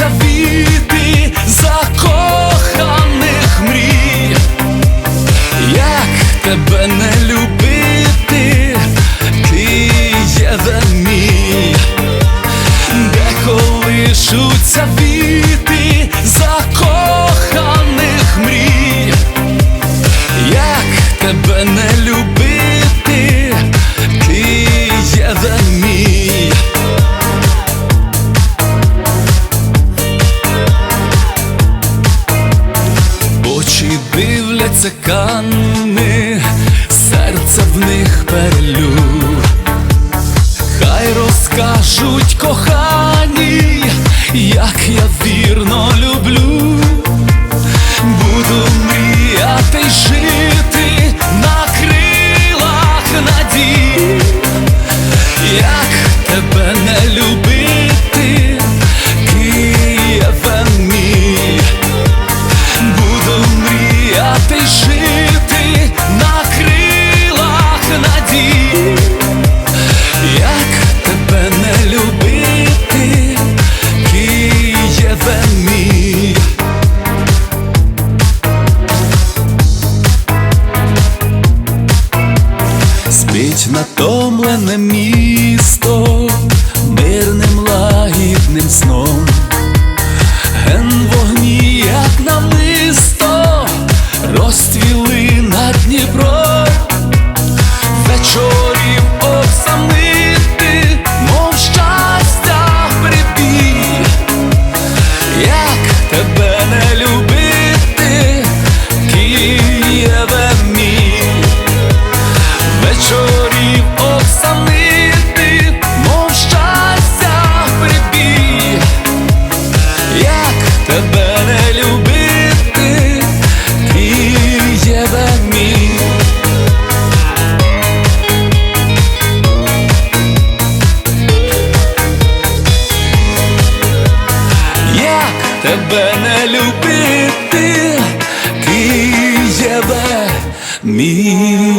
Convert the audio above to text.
nossa vida. Музикани, серце в них перлю, хай розкажуть кохані, як я вірно люблю. спить натомлене місто мирним лагідним сном. тебе не любити, Києве мій.